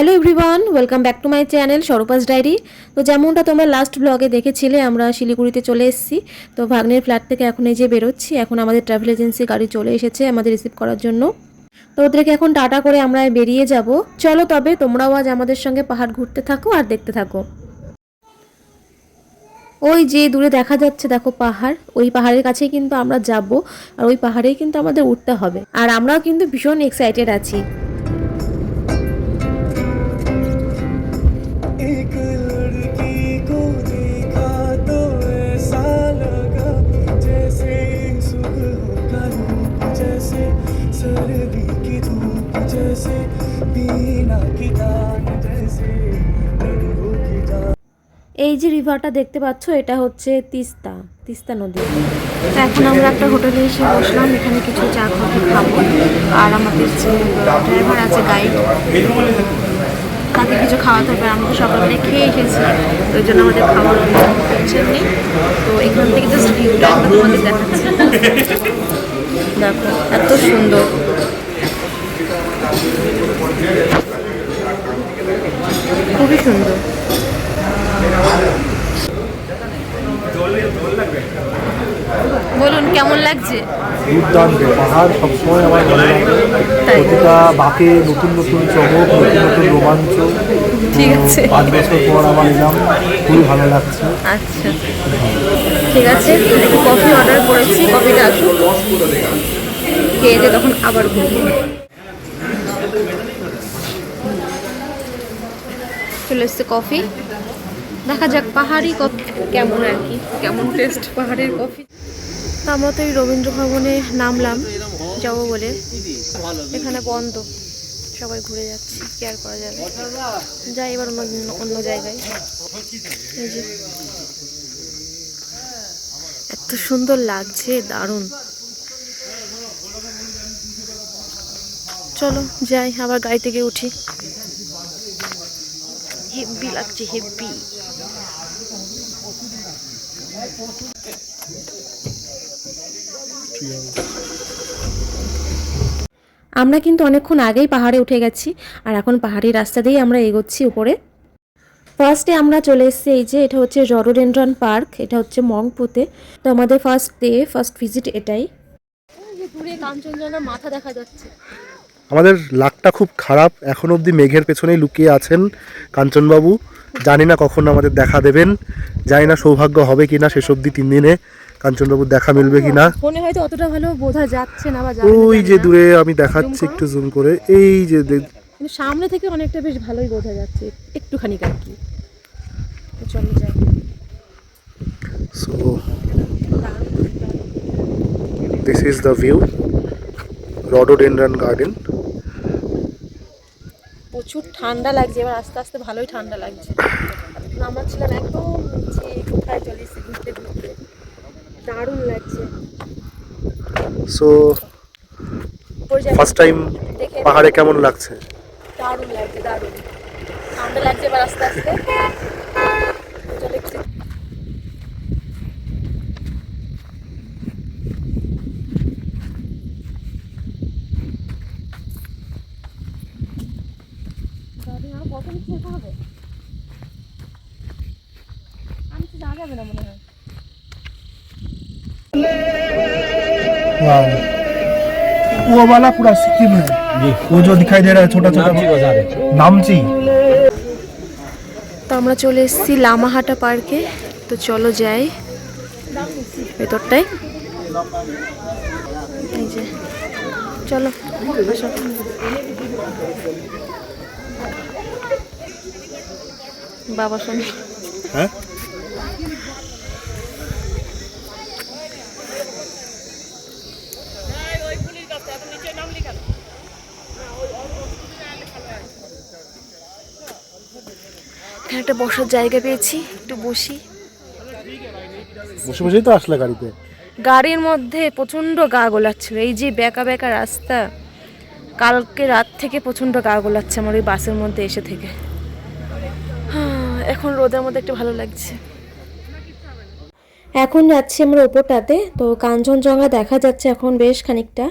Hello everyone, welcome back to my channel Swarupa's diary. তো যেমনটা তোমরা লাস্ট ব্লগে দেখেছিলে, আমরা শিলিগুড়িতে চলে এসেছি। তো ভাগ্নের ফ্ল্যাট থেকে এখন এই যে বেরোচ্ছি, এখন আমাদের ট্রাভেল এজেন্সি গাড়ি চলে এসেছে আমাদের রিসিভ করার জন্য। তো ওদেরকে এখন টাটা করে আমরা বেরিয়ে যাব। চলো তবে তোমরাও আজ আমাদের সঙ্গে পাহাড় ঘুরতে থাকো আর দেখতে থাকো। ওই যে দূরে দেখা যাচ্ছে, দেখো পাহাড়। ওই পাহাড়ের কাছেই কিন্তু আমরা যাব, আর ওই পাহাড়েই কিন্তু আমাদের উঠতে হবে। আর আমরাও কিন্তু ভীষণ এক্সাইটেড আছি। এই যে রিভারটা দেখতে পাচ্ছ, এটা হচ্ছে তিস্তা তিস্তা নদী। এখন আমরা একটা হোটেলে এসে বসলাম, এখানে কিছু চা, কফি খাব। আর আমাদের যে ড্রাইভার আছে গাইড তাকে কিছু খাওয়াতে হবে। আমরা তো সকালবেলা খেয়ে এসেছি তো ওই জন্য আমাদের নেই। তো এখান থেকে জাস্ট ভিউটা আমরা তোমাদের দেখাচ্ছি। দেখো, এত সুন্দর। খুবই সুন্দর। বলুন কেমন লাগছে? দুর্দান্ত। পাহাড় সবসময় আমার ভালো লাগে। প্রতিটা বাঁকে নতুন নতুন চমক নতুন নতুন রোমাঞ্চ। ঠিক আছে। পাঁচ বছর পর আবার এলাম। খুবই ভালো লাগছে। আচ্ছা। ঠিক আছে। একটু কফি অর্ডার করেছি। কফিটা আসুন খেয়ে তখন আবার ঘুরবো চলে এসছে কফি। দেখা যাক পাহাড়ি কেমন আর কি, কেমন টেস্ট পাহাড়ের কফি। তো আমরা তো এই রবীন্দ্র ভবনে নামলাম, যাব বলে। এখানে বন্ধ। সবাই ঘুরে যাচ্ছে, কি আর করা যাবে। যাই, এবার অন্য অন্য জায়গায়। এই যে। এত সুন্দর লাগছে, দারুণ। চলো, যাই, আবার গাড়ি থেকে উঠি। হেব্বি লাগছে হেব্বি আমরা কিন্তু অনেকক্ষণ আগেই পাহাড়ে উঠে গেছি, আর এখন পাহাড়ি রাস্তা দিয়েই আমরা এগোচ্ছি উপরে। ফার্স্টে আমরা চলে এসেছি এই যে, এটা হচ্ছে রডোডেন্ড্রন পার্ক, এটা হচ্ছে মংপুতে। তো আমাদের ফার্স্ট ডে ফার্স্ট ভিজিট এটাই। দূরে মাথা দেখা যাচ্ছে। আমাদের লাকটা খুব খারাপ। এখন অবধি মেঘের পেছনেই লুকিয়ে আছেন কাঞ্চনবাবু। জানি না কখন আমাদের দেখা দেবেন। জানি না সৌভাগ্য হবে কিনা শেষ অবধি তিন দিনে। কাঞ্চনবাবুর দেখা মিলবে কিনা। ফোনে হয়তো অতটা ভালো বোঝা যাচ্ছে না বা ওই যে দূরে আমি দেখাচ্ছি একটু জুম করে। এই যে সামনে থেকে অনেকটা বেশ ভালোই বোঝা যাচ্ছে। একটুখানি আর কি। চলো যাই। So this is the view. Rhododendron garden. প্রচুর ঠান্ডা লাগছে এবার আস্তে আস্তে ভালোই ঠান্ডা লাগছে। নামাচ্ছিলাম ছিলাম একদম যে কোথায় চলে এসেছি ঘুরতে ঘুরতে। দারুণ লাগছে। সো ফার্স্ট টাইম পাহাড়ে কেমন লাগছে? দারুণ লাগছে দারুণ। ঠান্ডা লাগছে এবার আস্তে আস্তে চলে একটু গাড়ি আর কত নিচে যেতে হবে আমি তো যাওয়া যাবে না মনে হয় वो वाला पूरा सिक्किम है वो जो दिखाई दे रहा है छोटा छोटा नामची তো আমরা চলে এসেছি লামাহাটা পার্কে তো চলো যাই ভেতরটায় এই যে চলো আসো বাবা শোনো। হ্যাঁ? এখানে একটা বসার জায়গা পেয়েছি একটু বসি। বসে বসেই তো আসলে গাড়িতে। গাড়ির মধ্যে প্রচণ্ড গা গোলাচ্ছিল এই যে বেকা বেকা রাস্তা। কালকে রাত থেকে প্রচণ্ড গা গোলাচ্ছে আমার ওই বাসের মধ্যে এসে থেকে। হাঁ, এখন রোদের মধ্যে একটু ভালো লাগছে। এখন যাচ্ছি আমরা ওপরটাতে তো কাঞ্চনজঙ্ঘা দেখা যাচ্ছে এখন বেশ খানিকটা।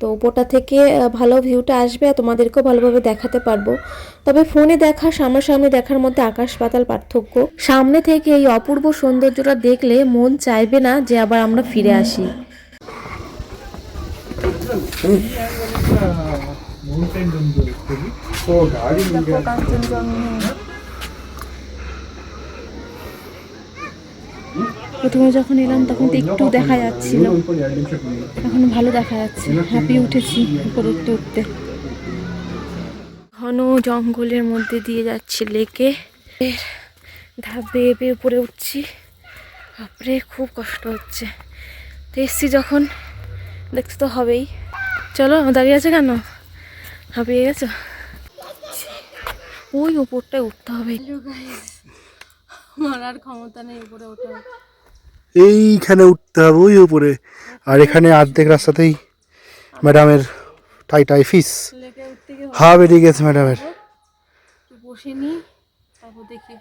তো ওপরটা থেকে ভালো ভিউটা আসবে আর তোমাদেরকেও ভালোভাবে দেখাতে পারব। তবে ফোনে দেখা সামনাসামনি দেখার মধ্যে আকাশ পাতাল পার্থক্য। সামনে থেকে এই অপূর্ব সৌন্দর্যটা দেখলে মন চাইবে না যে আবার আমরা ফিরে আসি। প্রথমে যখন এলাম তখন তো একটু দেখা যাচ্ছিল। এখন ভালো দেখা যাচ্ছে। হ্যাপি উঠেছি উপরে উঠতে উঠতে। ঘন জঙ্গলের মধ্যে দিয়ে যাচ্ছি লেকে। ধাপ বেয়ে বেয়ে উপরে উঠছি। তারপরে খুব কষ্ট হচ্ছে। তো এসছি যখন। দেখতে তো হবেই। চলো দাঁড়িয়ে আছে কেন? হাঁপিয়ে গেছো? ওই উপরটায় উঠতে হবে। আমার আর ক্ষমতা নেই উপরে ওঠা। এইখানে উঠতে হবে ওই উপরে। আর এখানে অর্ধেক রাস্তাতেই ম্যাডামের টাই টাই ফিস। হা বেরিয়ে গেছে ম্যাডামের। বসে নিই তারপর দেখি।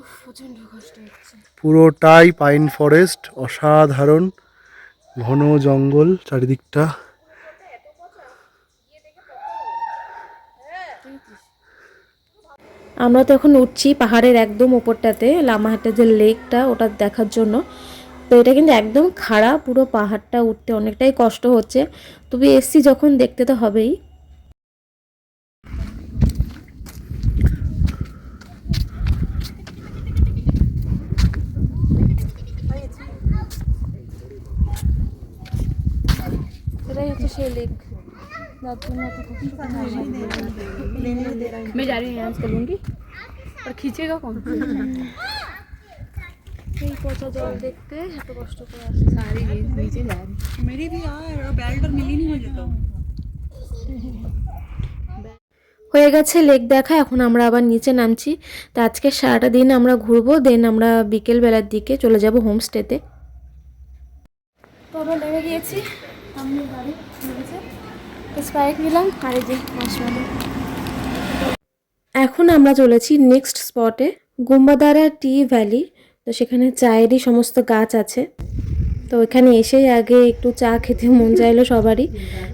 উফ, কষ্ট হচ্ছে। পুরোটাই পাইন ফরেস্ট অসাধারণ ঘন জঙ্গল চারিদিকটা। আমরা তো এখন উঠছি পাহাড়ের একদম উপরটাতে লামাহাটের যে লেকটা ওটা দেখার জন্য। তো এটা কিন্তু একদম খাড়া, পুরো পাহাড়টা উঠতে অনেকটাই কষ্ট হচ্ছে। তবে এসছি যখন দেখতে তো হবেই। এটাই হচ্ছে সেই লেক যার জন্য এত কষ্ট मैं जा रही हूँ यहाँ से लूँगी और खींचेगा कौन এই পচা জল দেখতে এত কষ্ট করে আসছে সারি নিচে যায় मेरी भी यार बेल्ट और मिली नहीं मुझे तो হয়ে গেছে লেক দেখা এখন আমরা আবার নিচে নামছি তো আজকে সারাটা দিন আমরা ঘুরবো দেন আমরা বিকেল বেলার দিকে চলে যাব হোমস্টেতে তো আমরা নেমে গিয়েছি আমি বাড়ি নেমেছে স্প্রাইট নিলাম আর এই যে এখন আমরা চলেছি নেক্সট স্পটে গুম্বাদারা টি ভ্যালি। তো সেখানে চায়েরই সমস্ত গাছ আছে। তো এখানে এসে আগে একটু চা খেতে মন চাইলো সবারই।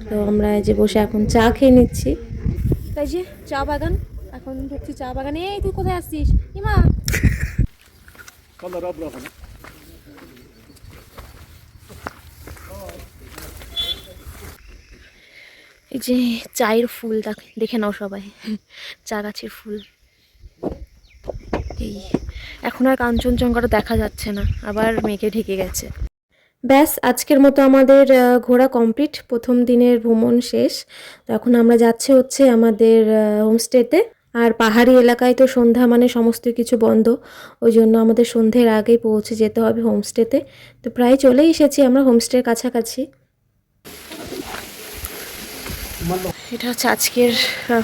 তো আমরা এই যে বসে এখন চা খেয়ে নিচ্ছি। তাই যে চা বাগান এখন ঢুকছি চা বাগানে এই তুই কোথায় আসছিস? ইমা! এই যে চায়ের ফুল দেখ- নাও সবাই। চা গাছের ফুল। এই, এখন আর কাঞ্চনজঙ্ঘাটা দেখা যাচ্ছে না, আবার মেঘে ঢেকে গেছে। ব্যাস, আজকের মতো আমাদের ঘোরা কমপ্লিট। প্রথম দিনের ভ্রমণ শেষ। এখন আমরা যাচ্ছি হচ্ছে আমাদের হোমস্টেতে। আর পাহাড়ি এলাকায় তো সন্ধ্যা মানে সমস্ত কিছু বন্ধ। ওই জন্য আমাদের সন্ধ্যের আগেই পৌঁছে যেতে হবে হোমস্টেতে। তো প্রায় চলেই এসেছি আমরা হোমস্টের কাছাকাছি। এটা হচ্ছে আজকের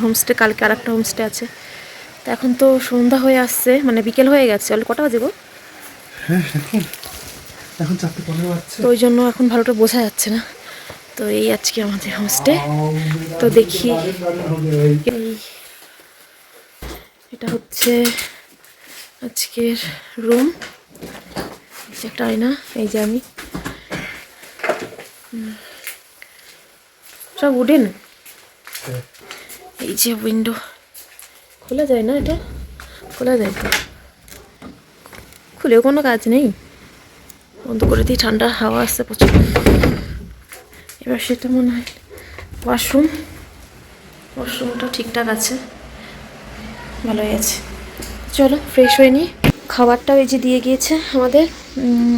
হোমস্টে কালকে আর একটা হোমস্টে আছে। তো এখন তো সন্ধ্যা হয়ে আসছে মানে বিকেল হয়ে গেছে। অল কটা বাজে গো? এখন চারটে পনেরো বাজছে। তো ওই জন্য এখন ভালোটা বোঝা যাচ্ছে না। তো এই আজকে আমাদের হোমস্টে তো দেখি এই এটা হচ্ছে আজকের রুম একটা আয়না এই যে আমি। সব উডেন এই যে উইন্ডো খোলা যায় না এটা? খোলা যায় তো। খুলেও কোনো কাজ নেই। বন্ধ করে দিই, ঠান্ডা হাওয়া আসছে প্রচুর। এবার সেটা মনে হয় ওয়াশরুম ওয়াশরুমটা ঠিকঠাক আছে। ভালোই আছে। চলো ফ্রেশ হয়ে নিই। খাবারটাও এই যে দিয়ে গিয়েছে আমাদের।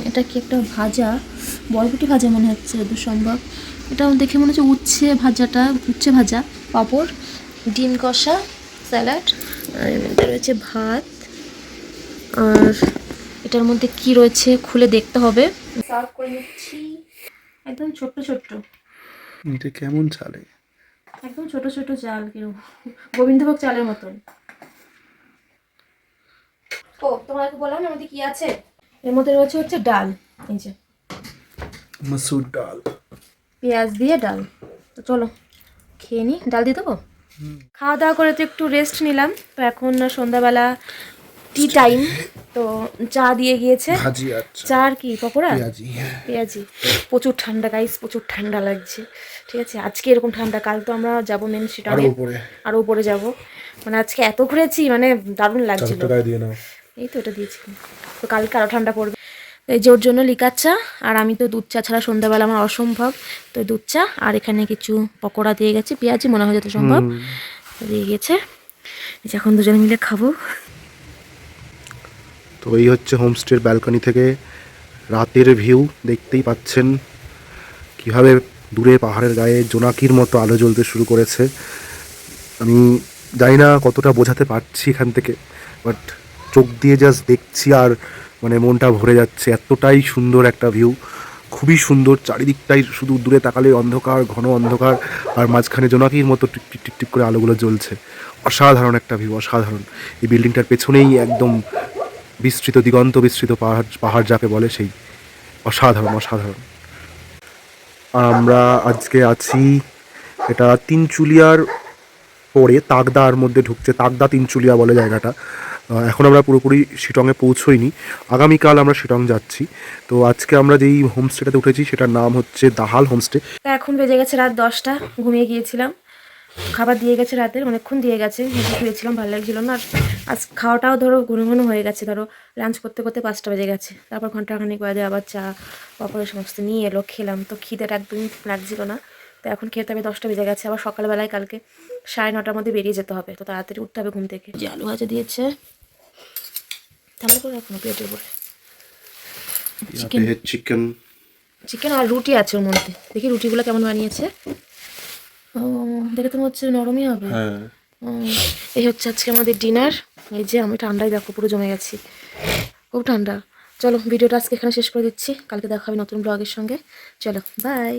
এটা কি একটা ভাজা? বরবটি ভাজা মনে হচ্ছে যত সম্ভব এটা দেখে মনে হচ্ছে উচ্ছে ভাজাটা, উচ্ছে ভাজা। পাঁপড় ডিম কষা স্যালাড আর এর মধ্যে রয়েছে ভাত। আর এটার মধ্যে কি রয়েছে খুলে দেখতে হবে। সার্ভ করে নিচ্ছি। একদম ছোট্ট ছোট্ট। এটা কেমন চালে? একদম ছোট ছোট চাল কীরকম গোবিন্দভোগ চালের মতন। ও তোমাকে বললাম আমাদের কি আছে? এর মধ্যে রয়েছে হচ্ছে ডাল। এই যে। মসুর ডাল। পেঁয়াজ দিয়ে ডাল। তো চলো। খেয়ে নিই ডাল দিয়ে দেবো? খাওয়া দাওয়া করে তো একটু রেস্ট নিলাম। তো এখন সন্ধ্যাবেলা টি টাইম তো চা দিয়ে গিয়েছে। আচ্ছা। চা আর কি পকোড়া? পেঁয়াজি পেঁয়াজি। প্রচুর ঠান্ডা গাইস প্রচুর ঠান্ডা লাগছে। ঠিক আছে আজকে এরকম ঠান্ডা কাল তো আমরা যাব মেন সেটা আরও উপরে। যাব। মানে আজকে এত ঘুরেছি মানে দারুণ লাগছিল। নাও। এই তো এটা দিয়েছি। তো কালকে আরও ঠান্ডা পড়বে। এই যে ওর জন্য লিকার চা আর আমি তো দুধ চা ছাড়া সন্ধ্যাবেলা আমার অসম্ভব। তো দুধ চা আর এখানে কিছু পকোড়া দিয়ে গেছে পেঁয়াজি মনে হয় যত সম্ভব। দিয়ে গেছে। এখন দুজনে মিলে খাব। তো এই হচ্ছে হোমস্টের ব্যালকনি থেকে রাতের ভিউ দেখতেই পাচ্ছেন কীভাবে দূরে পাহাড়ের গায়ে জোনাকির মতো আলো জ্বলতে শুরু করেছে। আমি জানি না কতটা বোঝাতে পারছি এখান থেকে বাট চোখ দিয়ে জাস্ট দেখছি আর মানে মনটা ভরে যাচ্ছে, এতটাই সুন্দর একটা ভিউ খুবই সুন্দর, চারিদিকটাই শুধু দূরে তাকালে অন্ধকার, ঘন অন্ধকার, আর মাঝখানে জোনাকির মতো টিপ টিপ করে আলোগুলো জ্বলছে। অসাধারণ একটা ভিউ অসাধারণ। এই বিল্ডিংটার পেছনেই একদম বিস্তৃত, দিগন্ত বিস্তৃত পাহাড় পাহাড় যাকে বলে সেই। অসাধারণ অসাধারণ। আর আমরা আজকে আছি, এটা তিনচুলিয়ার পরে তাগদার মধ্যে ঢুকছে, তাগদা তিনচুলিয়া বলে জায়গাটা। এখন আমরা পুরোপুরি শিটংয়ে পৌঁছোইনি। আগামীকাল আমরা শিটং যাচ্ছি। তো আজকে আমরা যেই হোমস্টেটাতে উঠেছি সেটার নাম হচ্ছে দাহাল হোমস্টে। এখন বেজে গেছে রাত দশটা ঘুমিয়ে গিয়েছিলাম। খাবার দিয়ে গেছে রাতের অনেকক্ষণ দিয়ে গেছে। হেঁটে শুয়েছিলাম ভালো লাগছিল না। আর আজ খাওয়াটাও ধরো ঘন ঘন হয়ে গেছে। ধরো লাঞ্চ করতে করতে পাঁচটা বেজে গেছে। তারপর ঘন্টাখানিক বাদে আবার চা পাপড় সমস্ত নিয়ে এলো খেলাম। তো খিদেটা একদমই লাগছিল না। তো এখন খেতে হবে দশটা বেজে গেছে। আবার সকালবেলায় কালকে সাড়ে নটার মধ্যে বেরিয়ে যেতে হবে। তো তাড়াতাড়ি উঠতে হবে ঘুম থেকে। যে আলু ভাজা দিয়েছে। তাহলে করে রাখুন প্লেটের উপরে চিকেন চিকেন চিকেন আর রুটি আছে ওর মধ্যে। দেখি রুটিগুলো কেমন বানিয়েছে। ও দেখে তো মনে হচ্ছে নরমই হবে। হ্যাঁ। এই হচ্ছে আজকে আমাদের ডিনার এই যে আমি ঠান্ডায় দেখো পুরো জমে গেছি। খুব ঠান্ডা। চলো ভিডিওটা আজকে এখানে শেষ করে দিচ্ছি। কালকে দেখা হবে নতুন ব্লগের সঙ্গে। চলো বাই